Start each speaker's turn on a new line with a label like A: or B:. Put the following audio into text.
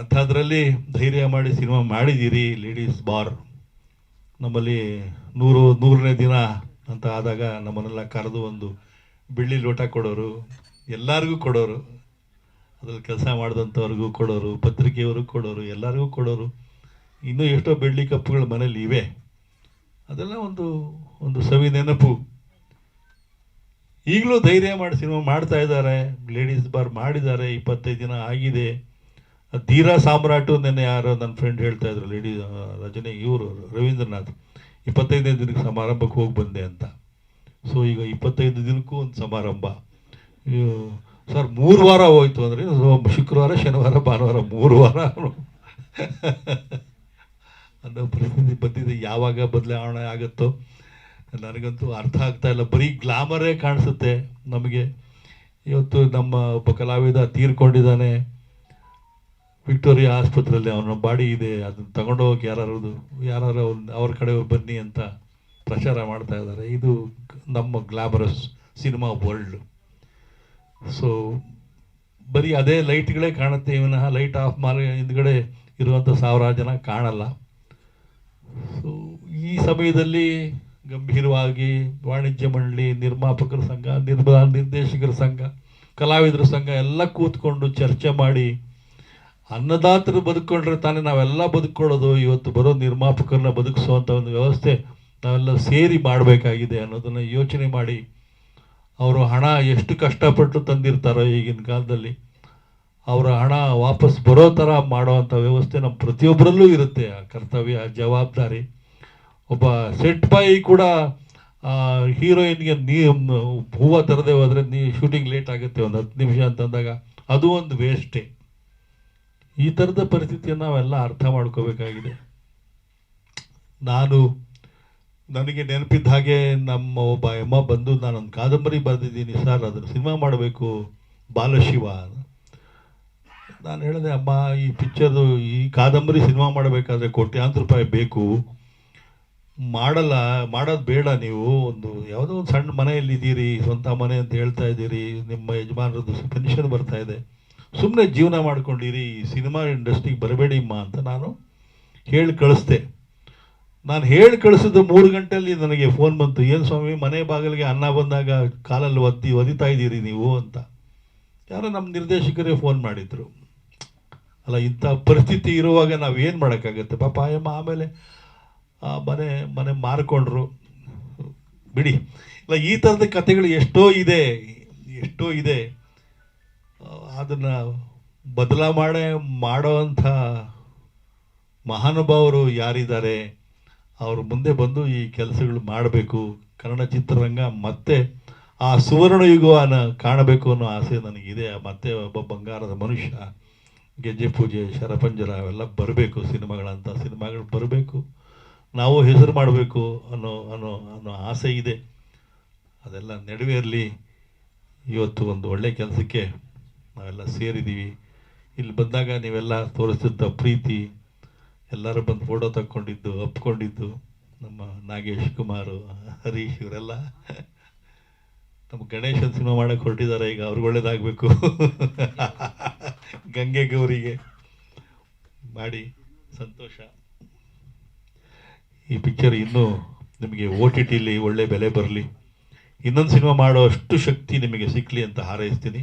A: ಅಂಥದ್ರಲ್ಲಿ ಧೈರ್ಯ ಮಾಡಿ ಸಿನಿಮಾ ಮಾಡಿದ್ದೀರಿ ಲೇಡೀಸ್ ಬಾರ್ ನಮ್ಮಲ್ಲಿ ನೂರು, ನೂರನೇ ದಿನ ಅಂತ ಆದಾಗ ನಮ್ಮನ್ನೆಲ್ಲ ಕರೆದು ಒಂದು ಬೆಳ್ಳಿ ಲೋಟ ಕೊಡೋರು, ಎಲ್ಲರಿಗೂ ಕೊಡೋರು. ಅದ್ರಲ್ಲಿ ಕೆಲಸ ಮಾಡಿದಂಥವ್ರಿಗೂ ಕೊಡೋರು, ಪತ್ರಿಕೆಯವ್ರಿಗೂ ಕೊಡೋರು, ಎಲ್ಲರಿಗೂ ಕೊಡೋರು. ಇನ್ನೂ ಎಷ್ಟೋ ಬೆಳ್ಳಿ ಕಪ್ಪುಗಳು ಮನೇಲಿ ಇವೆ. ಅದೆಲ್ಲ ಒಂದು ಒಂದು ಸವಿ ನೆನಪು. ಈಗಲೂ ಧೈರ್ಯ ಮಾಡಿ ಸಿನಿಮಾ ಮಾಡ್ತಾ ಇದ್ದಾರೆ ಲೇಡೀಸ್ ಬಾರ್ ಮಾಡಿದ್ದಾರೆ, ಇಪ್ಪತ್ತೈದು ದಿನ ಆಗಿದೆ. ಧೀರಾ ಸಾಮ್ರಾಟು ನೆನ್ನೆ ಯಾರೋ ನನ್ನ ಫ್ರೆಂಡ್ ಹೇಳ್ತಾ ಇದ್ರು ಲೇಡಿ ರಜನಿ, ಇವರು, ರವೀಂದ್ರನಾಥ್, ಇಪ್ಪತ್ತೈದನೇ ದಿನಕ್ಕೆ ಸಮಾರಂಭಕ್ಕೆ ಹೋಗಿ ಬಂದೆ ಅಂತ. ಸೊ ಈಗ ಇಪ್ಪತ್ತೈದು ದಿನಕ್ಕೂ ಒಂದು ಸಮಾರಂಭ. ಸರ್, ಮೂರು ವಾರ ಹೋಯ್ತು ಅಂದರೆ ಶುಕ್ರವಾರ, ಶನಿವಾರ, ಭಾನುವಾರ, ಮೂರು ವಾರ. ಅನ್ನೋ ಪರಿಸ್ಥಿತಿ ಬಂದಿದೆ. ಯಾವಾಗ ಬದಲಾವಣೆ ಆಗುತ್ತೋ, ನನಗಂತೂ ಅರ್ಥ ಆಗ್ತಾ ಇಲ್ಲ. ಬರೀ ಗ್ಲಾಮರೇ ಕಾಣಿಸುತ್ತೆ ನಮಗೆ. ಇವತ್ತು ನಮ್ಮ ಒಬ್ಬ ಕಲಾವಿದ ತೀರ್ಕೊಂಡಿದ್ದಾನೆ. ವಿಕ್ಟೋರಿಯಾ ಆಸ್ಪತ್ರೆಯಲ್ಲಿ ಅವನ ಬಾಡಿ ಇದೆ, ಅದನ್ನು ತಗೊಂಡೋಗಿ ಯಾರು ಯಾರು ಅವ್ರ ಕಡೆ ಬನ್ನಿ ಅಂತ ಪ್ರಚಾರ ಮಾಡ್ತಾ ಇದ್ದಾರೆ. ಇದು ನಮ್ಮ ಗ್ಲಾಮರಸ್ ಸಿನಿಮಾ ವರ್ಲ್ಡ್. ಸೊ ಬರೀ ಅದೇ ಲೈಟ್ಗಳೇ ಕಾಣುತ್ತೆ, ವಿನಃ ಲೈಟ್ ಆಫ್ ಮಾಡಿ ಹಿಂದ್ಗಡೆ ಇರುವಂಥ ಸಾವಿರಾರು ಜನ ಕಾಣಲ್ಲ. ಸೊ ಈ ಸಮಯದಲ್ಲಿ ಗಂಭೀರವಾಗಿ ವಾಣಿಜ್ಯ ಮಂಡಳಿ, ನಿರ್ಮಾಪಕರ ಸಂಘ, ನಿರ್ಮ, ನಿರ್ದೇಶಕರ ಸಂಘ, ಕಲಾವಿದರ ಸಂಘ ಎಲ್ಲ ಕೂತ್ಕೊಂಡು ಚರ್ಚೆ ಮಾಡಿ ಅನ್ನದಾತರು ಬದುಕೊಂಡ್ರೆ ತಾನೇ ನಾವೆಲ್ಲ ಬದುಕೊಳ್ಳೋದು, ಇವತ್ತು ಬರೋ ನಿರ್ಮಾಪಕರನ್ನ ಬದುಕಿಸುವಂಥ ಒಂದು ವ್ಯವಸ್ಥೆ ನಾವೆಲ್ಲ ಸೇರಿ ಮಾಡಬೇಕಾಗಿದೆ ಅನ್ನೋದನ್ನು ಯೋಚನೆ ಮಾಡಿ ಅವರು ಹಣ ಎಷ್ಟು ಕಷ್ಟಪಟ್ಟು ತಂದಿರ್ತಾರೋ ಈಗಿನ ಕಾಲದಲ್ಲಿ, ಅವರ ಹಣ ವಾಪಸ್ ಬರೋ ಥರ ಮಾಡುವಂಥ ವ್ಯವಸ್ಥೆ ನಮ್ಮ ಪ್ರತಿಯೊಬ್ಬರಲ್ಲೂ ಇರುತ್ತೆ, ಆ ಕರ್ತವ್ಯ ಜವಾಬ್ದಾರಿ. ಒಬ್ಬ ಸೆಟ್ ಬಾಯಿ ಕೂಡ ಹೀರೋಯಿನ್ಗೆ ನೀ, ಹೂವು ತರದೇ ಹೋದರೆ ನೀ ಶೂಟಿಂಗ್ ಲೇಟ್ ಆಗುತ್ತೆ ಒಂದು ಹತ್ತು ನಿಮಿಷ ಅಂತಂದಾಗ ಅದು ಒಂದು ವೇಸ್ಟೇ ಈ ಥರದ ಪರಿಸ್ಥಿತಿಯನ್ನು ನಾವೆಲ್ಲ ಅರ್ಥ ಮಾಡ್ಕೋಬೇಕಾಗಿದೆ. ನಾನು ನನಗೆ ನೆನಪಿದ್ದ ಹಾಗೆ ನಮ್ಮ ಒಬ್ಬ ಎಮ್ಮ ಬಂದು ನಾನೊಂದು ಕಾದಂಬರಿ ಬರೆದಿದ್ದೀನಿ, ಸರ್, ಅದನ್ನು ಸಿನಿಮಾ ಮಾಡಬೇಕು, ಬಾಲಶಿವ ನಾನು ಹೇಳಿದೆ, ಅಮ್ಮ, ಈ ಪಿಕ್ಚರ್ದು ಈ ಕಾದಂಬರಿ ಸಿನಿಮಾ ಮಾಡಬೇಕಾದ್ರೆ ಕೋಟ್ಯಾಂತರ ರೂಪಾಯಿ ಬೇಕು. ಮಾಡಲ್ಲ, ಮಾಡೋದು ಬೇಡ ನೀವು. ಒಂದು, ಯಾವುದೋ ಒಂದು ಸಣ್ಣ ಮನೆಯಲ್ಲಿ ಇದ್ದೀರಿ ಸ್ವಂತ ಮನೆ ಅಂತ ಹೇಳ್ತಾ ಇದ್ದೀರಿ. ನಿಮ್ಮ ಯಜಮಾನರದ್ದು ಪೆನ್ಷನ್ ಬರ್ತಾ ಇದೆ. ಸುಮ್ಮನೆ ಜೀವನ ಮಾಡ್ಕೊಂಡಿರಿ, ಈ ಸಿನಿಮಾ ಇಂಡಸ್ಟ್ರಿಗೆ ಬರಬೇಡಿಮ್ಮ ಅಂತ ನಾನು ಹೇಳಿ ಕಳಿಸ್ದೆ. ನಾನು ಹೇಳಿ ಕಳಿಸಿದ ಮೂರು ಗಂಟೆಯಲ್ಲಿ ನನಗೆ ಫೋನ್ ಬಂತು, ಏನು ಸ್ವಾಮಿ, ಮನೆ ಬಾಗಿಲಿಗೆ ಅನ್ನ ಬಂದಾಗ ಕಾಲಲ್ಲಿ ಒತ್ತಿ ಒದಿತಾ ಇದ್ದೀರಿ ನೀವು? ಅಂತ. ಯಾರೋ ನಮ್ಮ ನಿರ್ದೇಶಕರೇ ಫೋನ್ ಮಾಡಿದರು. ಅಲ್ಲ, ಇಂಥ ಪರಿಸ್ಥಿತಿ ಇರುವಾಗ ನಾವು ಏನು ಮಾಡೋಕ್ಕಾಗತ್ತೆ? ಪಾಪ ಆಯಮ್ಮ ಆಮೇಲೆ ಮನೆ ಮನೆ ಮಾರ್ಕೊಂಡ್ರು. ಬಿಡಿ. ಇಲ್ಲ, ಈ ಥರದ ಕಥೆಗಳು ಎಷ್ಟೋ ಇದೆ ಎಷ್ಟೋ ಇದೆ. ಅದನ್ನು ಬದಲಾ ಮಾಡೇ ಮಾಡೋವಂಥ ಮಹಾನುಭಾವರು ಯಾರಿದ್ದಾರೆ, ಅವರು ಮುಂದೆ ಬಂದು ಈ ಕೆಲಸಗಳು ಮಾಡಬೇಕು, ಕನ್ನಡ ಚಿತ್ರರಂಗ ಮತ್ತೆ ಆ ಸುವರ್ಣ ಯುಗವನ್ನು ಕಾಣಬೇಕು ಅನ್ನೋ ಆಸೆ ನನಗಿದೆ. ಮತ್ತೆ ಒಬ್ಬ ಬಂಗಾರದ ಮನುಷ್ಯ, ಗೆಜ್ಜೆ, ಪೂಜೆ, ಶರಪಂಜರ ಅವೆಲ್ಲ ಬರಬೇಕು, ಸಿನಿಮಾಗಳಂತ ಸಿನಿಮಾಗಳು ಬರಬೇಕು, ನಾವು ಹೆಸರು ಮಾಡಬೇಕು ಅನ್ನೋ ಅನ್ನೋ ಅನ್ನೋ ಆಸೆ ಇದೆ. ಅದೆಲ್ಲ ನೆರವೇರಲಿ. ಇವತ್ತು ಒಂದು ಒಳ್ಳೆ ಕೆಲಸಕ್ಕೆ ನಾವೆಲ್ಲ ಸೇರಿದ್ದೀವಿ ಇಲ್ಲಿ ಬಂದಾಗ ನೀವೆಲ್ಲ ತೋರಿಸಿದ್ದ ಪ್ರೀತಿ, ಎಲ್ಲರೂ ಬಂದು ಫೋಟೋ ತಕ್ಕೊಂಡಿದ್ದು, ಒಪ್ಕೊಂಡಿದ್ದು. ನಮ್ಮ ನಾಗೇಶ್ ಕುಮಾರು, ಹರೀಶ್ ಇವರೆಲ್ಲ. ನಮ್ಮ ಗಣೇಶನ ಸಿನಿಮಾ ಮಾಡಕ್ಕೆ ಹೊರಟಿದ್ದಾರೆ, ಈಗ ಅವ್ರಿಗೆ ಒಳ್ಳೇದಾಗಬೇಕು. ಗಂಗೆ ಗೌರಿಗೆ ಮಾಡಿ ಸಂತೋಷ. ಈ ಪಿಕ್ಚರ್ ಇನ್ನೂ ನಿಮಗೆ ಓ ಟಿ ಟಿಲಿ ಒಳ್ಳೆ ಬೆಲೆ ಬರಲಿ. ಇನ್ನೊಂದು ಸಿನಿಮಾ ಮಾಡೋ ಅಷ್ಟು ಶಕ್ತಿ ನಿಮಗೆ ಸಿಕ್ಕಲಿ ಅಂತ ಹಾರೈಸ್ತೀನಿ.